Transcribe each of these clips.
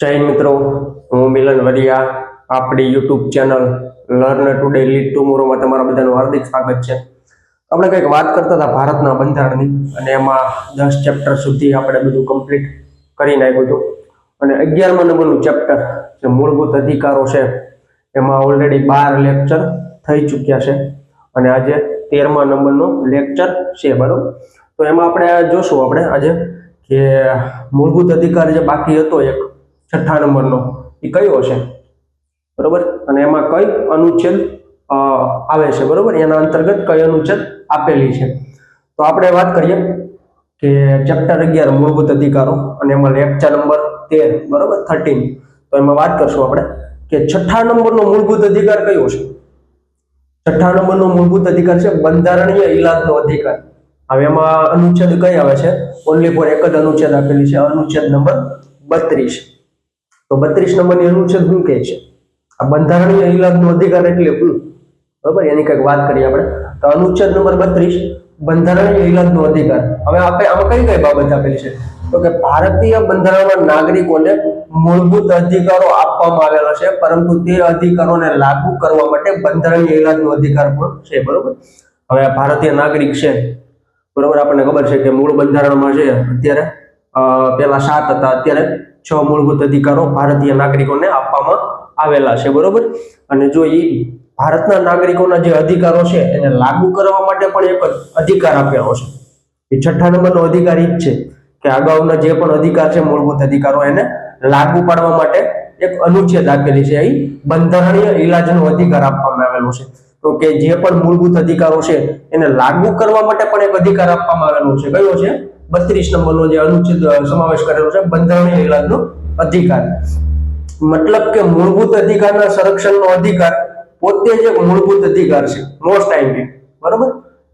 જય મિત્રો, હું મિલન વરિયા આપણી YouTube channel learn today lead ટુમોરોમાં તમારા બધાનું હાર્દિક સ્વાગત છે. આપણે કંઈક વાત કરતા હતા ભારતના બંધારણની, અને એમાં દસ ચેપ્ટર સુધી આપણે બધું કમ્પ્લીટ કરી નાખ્યું હતું. અને અગિયારમા નંબરનું ચેપ્ટર જે મૂળભૂત અધિકારો છે, એમાં ઓલરેડી બાર લેક્ચર થઈ ચૂક્યા છે. અને આજે તેરમા નંબરનો લેક્ચર છે, બરાબર? તો એમાં આપણે જોશું આપણે આજે કે મૂળભૂત અધિકાર જે બાકી હતો એક છઠ્ઠા નંબરનો, એ કયો છે બરોબર? અને એમાં કઈ અનુચ્છેદ આવે છે, બરોબર? એના અંતર્ગત કઈ અનુચ્છેદ આપેલી છે. તો આપણે વાત કરીએ કે ચેપ્ટર અગિયાર, મૂળભૂત અધિકારો, અને એમાં લેક્ચર નંબર તેર, બરોબર? થર્ટીન તો એમાં વાત કરશું આપણે કે છઠ્ઠા નંબરનો મૂળભૂત અધિકાર કયો છે? છઠ્ઠા નંબરનો મૂળભૂત અધિકાર છે બંધારણીય ઇલાજનો અધિકાર. હવે એમાં અનુચ્છેદ કઈ આવે છે? ઓનલી ફોર એક જ અનુચ્છેદ આપેલી છે. અનુચ્છેદ નંબર બત્રીસ. તો બત્રીસ નંબરની અનુચ્છેદ શું કહે છે? આ બંધારણીય ઇલાજનો અધિકાર એટલે હું. બરાબર? એની કંઈક વાત કરીએ આપણે. તો અનુચ્છેદ નંબર બત્રીસ, બંધારણીય ઇલાજનો અધિકાર. હવે આપણે આમાં કઈ કઈ બાબત આપેલી છે? તો કે ભારતીય બંધારણમાં નાગરિકોને મૂળભૂત અધિકારો આપવામાં આવેલા છે, પરંતુ તે અધિકારોને લાગુ કરવા માટે બંધારણીય ઇલાજનો અધિકાર પણ છે, બરોબર? હવે ભારતીય નાગરિક છે. બરોબર? આપણને ખબર છે કે મૂળ બંધારણમાં છે, અત્યારે પેલા સાત હતા. અત્યારે છ મૂળભૂત અધિકારો ભારતીય નાગરિકોને આપવામાં આવેલા છે, બરોબર? અને જો એ ભારતના નાગરિકોના જે અધિકારો છે, એને લાગુ કરવા માટે પણ એક અધિકાર આપેલો છે. એ છઠ્ઠા નંબરનો અધિકાર જ છે કે અગાઉના જે પણ અધિકાર છે, મૂળભૂત અધિકારો એને લાગુ પાડવા માટે એક અનુચ્છેદ આપેલી છે. અહીં બંધારણીય ઇલાજનો અધિકાર આપવામાં આવેલો છે. તો કે જે પણ મૂળભૂત અધિકારો છે, એને લાગુ કરવા માટે પણ એક અધિકાર આપવામાં આવેલો છે. કયો છે? બત્રીસ નંબરનો જે અનુચ્છેદ સમાવેશ કરેલો છે બંધારણીય ઇલાજનો અધિકાર. મતલબ કે મૂળભૂત અધિકારના સંરક્ષણનો અધિકાર પોતે જ એક મૂળભૂત અધિકાર છે મોસ્ટ ટાઈમ બરોબર?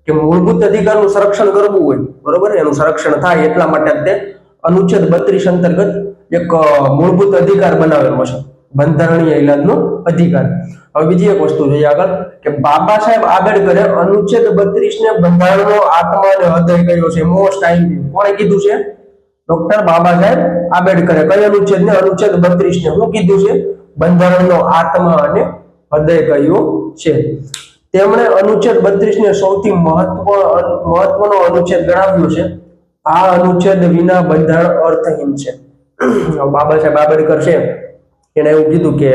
કે મૂળભૂત અધિકારનું સંરક્ષણ કરવું હોય, બરોબર? એનું સંરક્ષણ થાય એટલા માટે તે અનુચ્છેદ બત્રીસ અંતર્ગત એક મૂળભૂત અધિકાર બનાવેલો છે, બંધારણીય ઇલાજનો અધિકાર. હવે બીજી એક વસ્તુ જોઈએ આગળ, કે બાબા સાહેબ આંબેડકરે અનુચ્છેદ બત્રીસ ને બંધારણનો આત્મા અને હૃદય કર્યો છે. મોસ્ટ ટાઈમ કોણે કીધું છે? ડોક્ટર બાબા સાહેબ આંબેડકરે કઈ અનુચ્છેદ ને? અનુચ્છેદ બત્રીસ ને શું કીધું છે? બંધારણનો આત્મા અને હૃદય કહ્યું છે. તેમણે અનુચ્છેદ બત્રીસ ને સૌથી મહત્વ, મહત્વનો અનુચ્છેદ ગણાવ્યો છે. આ અનુચ્છેદ વિના બંધારણ અર્થહીન છે. બાબા સાહેબ આંબેડકર છે. એણે એવું કીધું કે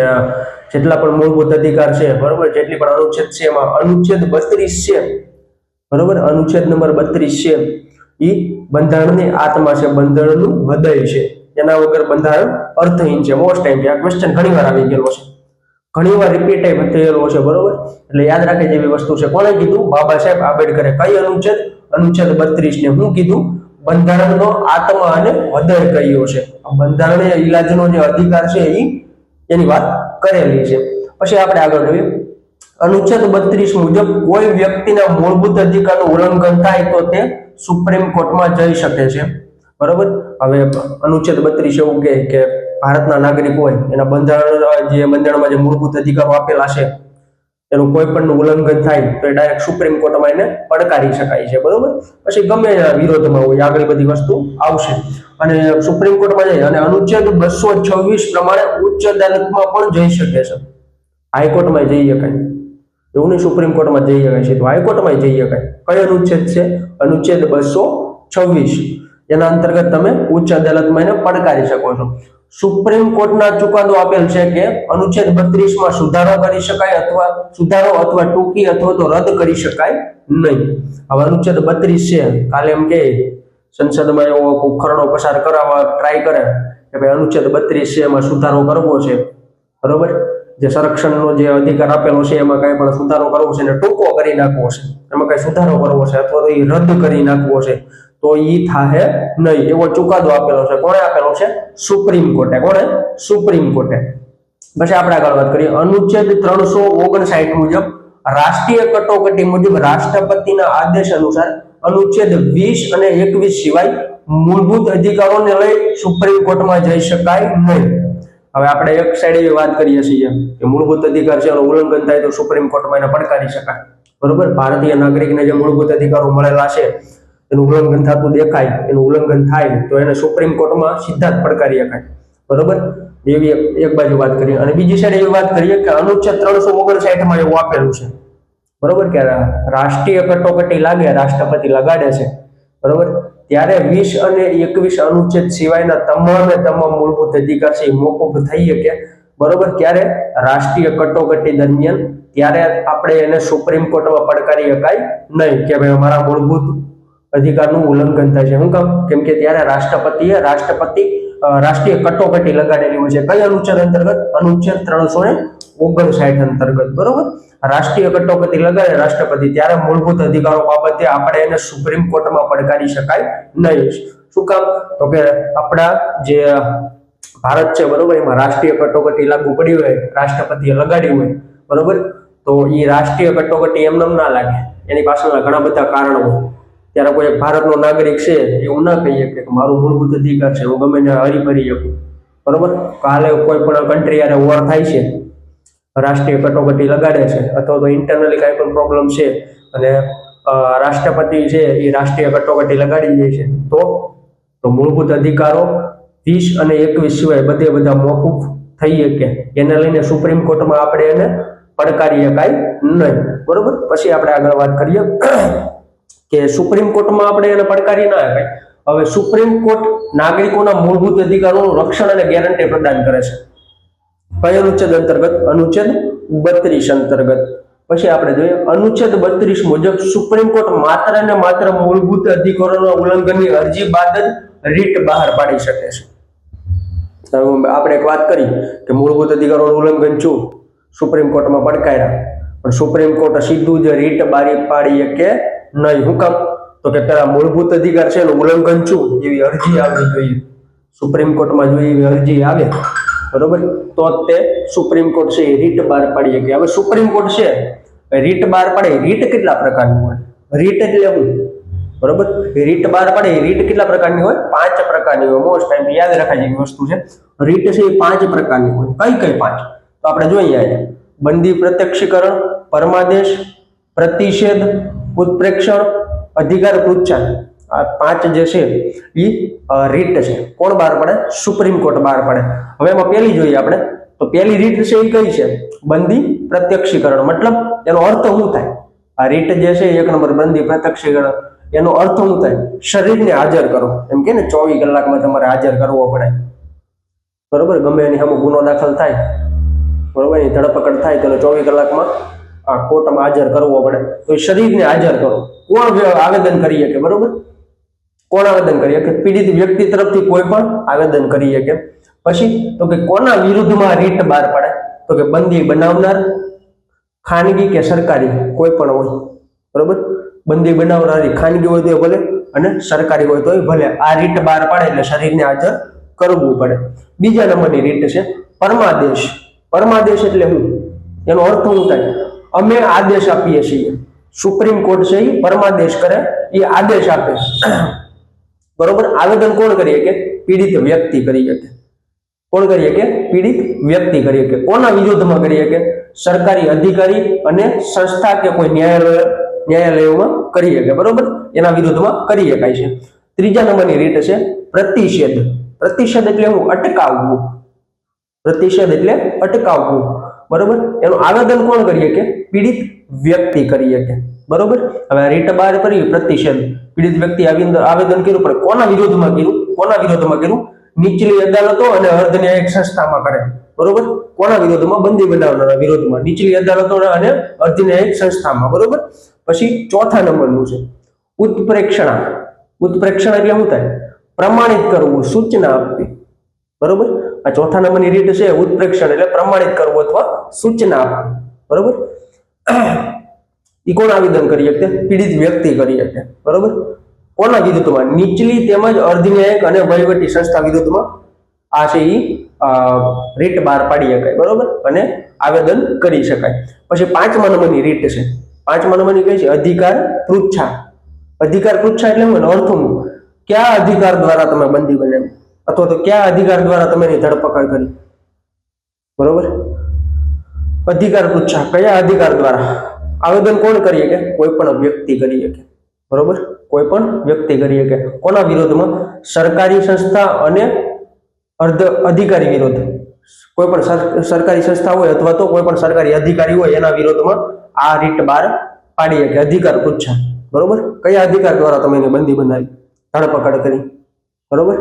જેટલા પણ મૂળભૂત અધિકાર છે, બરોબર, જેટલી પણ અનુચ્છેદ છે, એમાં અનુચ્છેદ બત્રીસ છે, બરોબર, અનુચ્છેદ નંબર બત્રીસ છે, ઈ બંધારણની આત્મા છે, બંધારણનું હૃદય છે, એના વગર બંધારણ અર્થહીન છે મોસ્ટ ટાઈમ આ ક્વેશ્ચન ઘણી વાર આવી ગયેલો છે ઘણી વાર રિપીટ થયેલો છે, બરોબર, એટલે યાદ રાખે જેવી વસ્તુ છે, કોણે કીધું? બાબા સાહેબ આંબેડકરે કઈ અનુચ્છેદ? અનુચ્છેદ બત્રીસ ને હું કીધું? બંધારણનો આત્મા અને હૃદય કહ્યો છે બંધારણીય ઇલાજનો જે અધિકાર છે એ એની વાત કરેલી છે. પછી આપણે આગળ જોઈએ અનુચ્છેદ બત્રીસ મુજબ કોઈ વ્યક્તિના મૂળભૂત અધિકારનું ઉલ્લંઘન થાય તો તે સુપ્રીમ કોર્ટમાં જઈ શકે છે. બરોબર? હવે અનુચ્છેદ બત્રીસ એવું કે ભારતના નાગરિક હોય, એના બંધારણ, જે બંધારણમાં જે મૂળભૂત અધિકારો આપેલા છે એનું કોઈ પણ ઉલ્લંઘન થાય તો એ ડાયરેક્ટ સુપ્રીમ કોર્ટમાં એને પડકારી શકાય છે, બરોબર? પછી ગમે વિરોધમાં હોય, આગળ બધી વસ્તુ આવશે. અને સુપ્રીમ કોર્ટમાં જાય અને અનુચ્છેદ બસો છવ્વીસ પ્રમાણે ઉચ્ચ અદાલતમાં પણ જઈ શકે છે. હાઈકોર્ટમાં જઈ શકાય. એવું નહીં સુપ્રીમ કોર્ટમાં જઈ શકાય છે, તો હાઈકોર્ટમાં જઈ શકાય. કયો અનુચ્છેદ છે? અનુચ્છેદ બસો છવ્વીસ. એના અંતર્ગત તમે ઉચ્ચ અદાલતમાં એને પડકારી શકો છો. સુપ્રીમ કોર્ટના ચુકાદો આપેલ છે કે અનુચ્છેદ બત્રીસમાં સુધારો કરી શકાય અથવા સુધારો અથવા ટૂંકી અથવા તો રદ કરી શકાય નહીં. હવે અનુચ્છેદ બત્રીસ છે. કાલે એમ કે સંસદમાં એવો ખરડો પસાર કરાવવા ટ્રાય કરે કે ભાઈ અનુચ્છેદ બત્રીસ છે, એમાં સુધારો કરવો છે. બરોબર? જે સંરક્ષણનો જે અધિકાર આપેલો છે, એમાં કઈ પણ સુધારો કરવો છે ને ટૂંકો કરી નાખવો છે. એમાં કઈ સુધારો કરવો છે અથવા તો એ રદ કરી નાખવો છે. તો ઈ થાહે નહીં. એવો ચુકાદો આપેલો છે. કોણે આપેલો છે? સુપ્રીમ કોર્ટે. કોણે? સુપ્રીમ કોર્ટે. પછી આપણે આગળ વાત કરીએ. અનુચ્છેદ ત્રણસો ઓગણસાઠ મુજબ રાષ્ટ્રીય કટોકટી મુજબ રાષ્ટ્રપતિના આદેશ અનુસાર અનુચ્છેદ વીસ અને એકવીસ સિવાય મૂળભૂત અધિકારોને લઈ સુપ્રીમ કોર્ટમાં જઈ શકાય નહીં. હવે આપણે એક સાઈડ એવી વાત કરીએ છીએ કે મૂળભૂત અધિકાર છે એનું ઉલ્લંઘન થાય તો સુપ્રીમ કોર્ટમાં એને પડકારી શકાય. બરોબર? ભારતીય નાગરિકને જે મૂળભૂત અધિકારો મળેલા છે એનું ઉલ્લંઘન થતું દેખાય, એનું ઉલ્લંઘન થાય તો એને સુપ્રીમ કોર્ટમાં સીધા જ પડકારી શકાય. બરોબર? એવી એક- બાજુ વાત કરીએ. અને બીજી સાઈડ એવી વાત કરીએ કે અનુચ્છેદ ત્રણસો ઓગણસાઠમાં એવું આપેલું છે. બરોબર? કે રાષ્ટ્રીય કટોકટી લાગે, રાષ્ટ્રપતિ લગાડે છે. બરોબર? ત્યારે વીસ અને એકવીસ અનુચ્છેદ સિવાયના તમામે તમામ મૂળભૂત અધિકાર છે મોકૂફ થઈ શકે બરોબર? ક્યારે રાષ્ટ્રીય કટોકટી દરમિયાન ત્યારે આપણે એને સુપ્રીમ કોર્ટમાં પડકારી શકાય નહીં. કે ભાઈ અમારા મૂળભૂત અધિકારનું ઉલ્લંઘન થાય છે. શું કામ કેમ કે ત્યારે રાષ્ટ્રપતિએ રાષ્ટ્રપતિ રાષ્ટ્રીય કટોકટી લગાડેલી હોય છે. કઈ અનુચ્છેદ અંતર્ગત? અનુચ્છેદ ત્રણસો ને ઓગણસાઠ અંતર્ગત. બરોબર? રાષ્ટ્રીય કટોકટી લગાડે રાષ્ટ્રપતિ, ત્યારે મૂળભૂત અધિકારો બાબતે આપણે એને સુપ્રીમ કોર્ટમાં પડકારી શકાય નહીં. શું કામ? તો કે આપણા જે ભારત છે, બરોબર, એમાં રાષ્ટ્રીય કટોકટી લાગુ પડી હોય, રાષ્ટ્રપતિએ લગાડી હોય, બરોબર? તો એ રાષ્ટ્રીય કટોકટી એમને ના લાગે. એની પાછળના ઘણા બધા કારણો હોય. ત્યારે કોઈ ભારતનો નાગરિક છે, એવું ના કહીએ કે મારું મૂળભૂત અધિકાર છે, હું ગમે ત્યાં હરી શકું. બરોબર? કાલે કોઈ પણ કન્ટ્રી યારે વોર થાય છે, રાષ્ટ્રીય કટોકટી લગાડે છે, અથવા તો ઇન્ટરનલી કાંઈ પણ પ્રોબ્લેમ છે, અને રાષ્ટ્રપતિ છે, એ રાષ્ટ્રીય કટોકટી લગાડી દે છે, તો તો મૂળભૂત અધિકારો વીસ અને એકવીસ સિવાય બધે બધા મોકૂફ થઈ શકે. એને લઈને સુપ્રીમ કોર્ટમાં આપણે એને પડકારી શકાય નહીં. બરોબર? પછી આપણે આગળ વાત કરીએ. કે સુપ્રીમ કોર્ટમાં આપણે એને પડકારી ના શકાય. હવે સુપ્રીમ કોર્ટ નાગરિકોના મૂળભૂત અધિકારોનું રક્ષણ અને ગેરંટી પ્રદાન કરે છે. કઈ અનુચ્છેદ અંતર્ગત? અનુચ્છેદ બત્રીસ અંતર્ગત. પછી આપણે જોઈએ, અનુચ્છેદ બત્રીસ મુજબ સુપ્રીમ કોર્ટ માત્ર ને માત્ર મૂળભૂત અધિકારોના ઉલ્લંઘનની અરજી બાદ જ રીટ બહાર પાડી શકે છે. આપણે એક વાત કરી કે મૂળભૂત અધિકારોનું ઉલ્લંઘન છું સુપ્રીમ કોર્ટમાં પડકાર્યા. પણ સુપ્રીમ કોર્ટ સીધું જ રીટ બારી પાડી શકે નહીં. હું કામ? તો કે પેલા મૂળભૂત અધિકાર છે એનું ઉલ્લંઘન છું એવી અરજી આવવી જોઈએ. સુપ્રીમ કોર્ટમાં જો એવી અરજી આવે, બરોબર? તો તે સુપ્રીમ કોર્ટ છે એ રીટ બહાર પાડી શકે. હવે સુપ્રીમ કોર્ટ છે રીટ બહાર પાડે. રીટ કેટલા પ્રકારની હોય? રીટ એટલે હું, બરોબર? રીટ બહાર પાડે રીટ કેટલા પ્રકારની હોય? પાંચ પ્રકારની હોય. મોસ્ટ ટાઈમ યાદ રખાય જેવી વસ્તુ છે. રીટ છે એ પાંચ પ્રકારની હોય. કઈ કઈ પાંચ? તો આપણે જોઈએ અહીંયા. બંદી પ્રત્યક્ષીકરણ, પરમાદેશ, પ્રતિષેધ ઉત્પ્રેક્ષણ અધિકાર પૃચ્છા આ પાંચ જે છે એ રીટ છે. કોણ બહાર પડે? સુપ્રીમ કોર્ટ બહાર પડે. હવે એમાં પહેલી જોઈએ આપણે. તો પહેલી રીટ છે એ કઈ છે? બંદી પ્રત્યક્ષીકરણ. મતલબ એનો અર્થ શું થાય? આ રીટ જે છે એક નંબર બંદી પ્રત્યક્ષીકરણ. એનો અર્થ શું થાય? શરીરને હાજર કરો. એમ કે ને ચોવીસ કલાકમાં તમારે હાજર કરવો પડે. બરોબર? ગમે એની સામે ગુનો દાખલ થાય. બરોબર? એની ધરપકડ થાય તો ચોવીસ કલાકમાં કોર્ટમાં હાજર કરવો પડે. તો એ શરીરને હાજર કરો. કોણ આવેદન કરી શકે, બરોબર? કોણ આવેદન કરી શકે? પીડિત વ્યક્તિ તરફથી કોઈ પણ આવેદન કરી શકે. પછી, તો કે કોના વિરુદ્ધમાં રીટ બહાર પડે? તો કે બંદી બનાવનાર, ખાનગી કે સરકારી, કોઈ પણ હોય. બરોબર? બંદી બનાવનારી ખાનગી હોય તો ભલે અને સરકારી હોય તોય ભલે. આ રીટ બહાર પાડે એટલે શરીરને હાજર કરવું પડે. બીજા નંબરની રીટ છે પરમાદેશ. પરમાદેશ એટલે હું? એનો અર્થ હું થાય? અમે આદેશ આપીએ છીએ. સુપ્રીમ કોર્ટ છે એ પરમાદેશ કરે એ આદેશ આપે બરોબર? આવેદન કોણ કરી શકે પીડિત વ્યક્તિ કરી શકે કોણ કરી શકે પીડિત વ્યક્તિ કરી શકે કોના વિરોધમાં કરી શકે સરકારી અધિકારી અને સંસ્થા કે કોઈ ન્યાયાલય, ન્યાયાલયોમાં કરી શકે બરોબર? એના વિરોધમાં કરી શકાય છે. ત્રીજા નંબરની રીત છે પ્રતિષેધ. પ્રતિષેધ એટલે હું અટકાવવું. પ્રતિષેધ એટલે અટકાવવું. બરોબર? એનું આવેદન કોણ કરી શકે? પીડિત વ્યક્તિ કરી શકે. બરોબર? હવે રીટ બહાર કરી, પ્રતિષેધ. પીડિત વ્યક્તિ આવેદન આવેદન કર્યું, પણ કોના વિરોધમાં કર્યું? કોના વિરોધમાં કર્યું? નીચલી અદાલતો અને અર્ધ ન્યાયિક સંસ્થામાં કરે. બરોબર? કોના વિરોધમાં? બંદી બનાવનારા વિરોધમાં. નીચલી અદાલતો અને અર્ધ ન્યાયિક સંસ્થામાં. બરોબર? પછી ચોથા નંબરનું છે. ઉત્પ્રેક્ષણા. ઉત્પ્રેક્ષણ એટલે શું થાય? પ્રમાણિત કરવું, સૂચના આપવી. બરોબર? આ ચોથા નંબરની રીત છે ઉત્પ્રેક્ષણ એટલે પ્રમાણિત કરવું અથવા સૂચના બરોબર? ઈ કોણ આવેદન કરી શકે? પીડિત વ્યક્તિ કરી શકે. બરોબર? કોના વિરુદ્ધમાં? નીચલી તેમજ અર્ધન્યાયક અને વહીવટી સંસ્થા વિરુદ્ધમાં. આ છે ઈ રીટ બહાર પાડી શકાય. બરોબર? અને આવેદન કરી શકાય. પછી પાંચમા નંબરની રીટ છે. પાંચમા નંબરની કઈ છે? અધિકાર પૃચ્છા. અધિકાર પૃચ્છા એટલે શું? એનો અર્થ શું કયા અધિકાર દ્વારા તમે બંદી બનાવ્યું? અથવા તો કયા અધિકાર દ્વારા તમે એની ધરપકડ કરી? બરોબર? અધિકાર પૂછા, કયા અધિકાર દ્વારા? આવેદન કોણ કરી શકે? કોઈ પણ વ્યક્તિ કરી શકે. બરોબર? કોઈ પણ વ્યક્તિ કરી શકે. કોના વિરોધમાં? સરકારી સંસ્થા અને અર્ધ અધિકારી વિરોધ. કોઈ પણ સર- સરકારી સંસ્થા હોય અથવા તો કોઈ પણ સરકારી અધિકારી હોય, એના વિરોધમાં આ રીટ બહાર પાડી શકે. અધિકાર પૂછા. બરોબર? કયા અધિકાર દ્વારા તમે એને બંદી બનાવી ધરપકડ કરી. બરોબર?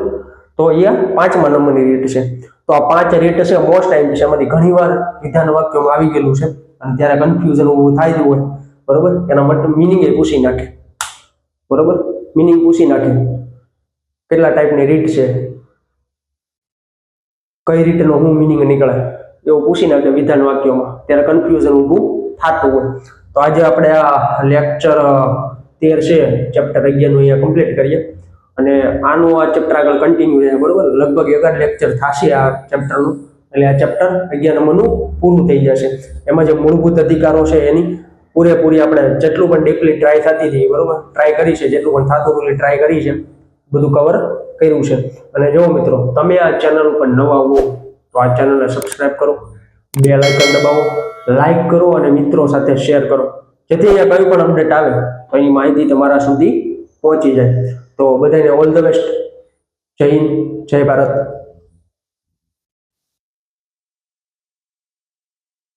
તો અહીંયા પાંચમા નંબરની રીટ છે. તો આ પાંચ રીટ છે મોસ્ટ ટાઈમ છે. એમાંથી ઘણીવાર વિધાન વાક્યોમાં આવી ગયેલું છે. અને ત્યારે કન્ફ્યુઝન ઊભું થાય જ હોય, બરોબર? એના માટે મિનિંગ એ પૂછી નાખે. બરોબર? મિનિંગ પૂછી નાખે. કેટલા ટાઈપની રીટ છે? કઈ રીતનો હું મિનિંગ નીકળે? એવું પૂછી નાખે વિધાન વાક્યોમાં. ત્યારે કન્ફ્યુઝન ઊભું થતું હોય. તો આજે આપણે આ લેક્ચર તેર છે. ચેપ્ટર અગિયારનું અહીંયા કમ્પ્લીટ કરીએ. અને આનું આ ચેપ્ટર આગળ કન્ટિન્યુ રહે, બરોબર? લગભગ એકાદ લેક્ચર થશે આ ચેપ્ટરનું એટલે આ ચેપ્ટર અગિયાર નંબરનું પૂરું થઈ જશે. એમાં જે મૂળભૂત અધિકારો છે એની પૂરેપૂરી આપણે જેટલું પણ ડીપલી ટ્રાય થતી હતી, બરોબર? ટ્રાય કરી છે, જેટલું પણ થતું હતું ટ્રાય કરી છે. બધું કવર કર્યું છે. અને જો મિત્રો, તમે આ ચેનલ ઉપર નવા હો, તો આ ચેનલને સબસ્ક્રાઇબ કરો. બે લાઇકન દબાવો લાઇક કરો અને મિત્રો સાથે શેર કરો. જેથી અહીંયા કંઈ પણ અપડેટ આવે, તો એની માહિતી તમારા સુધી પહોંચી જાય. તો બધાને ઓલ ધ બેસ્ટ. જય હિન્દ જય ભારત.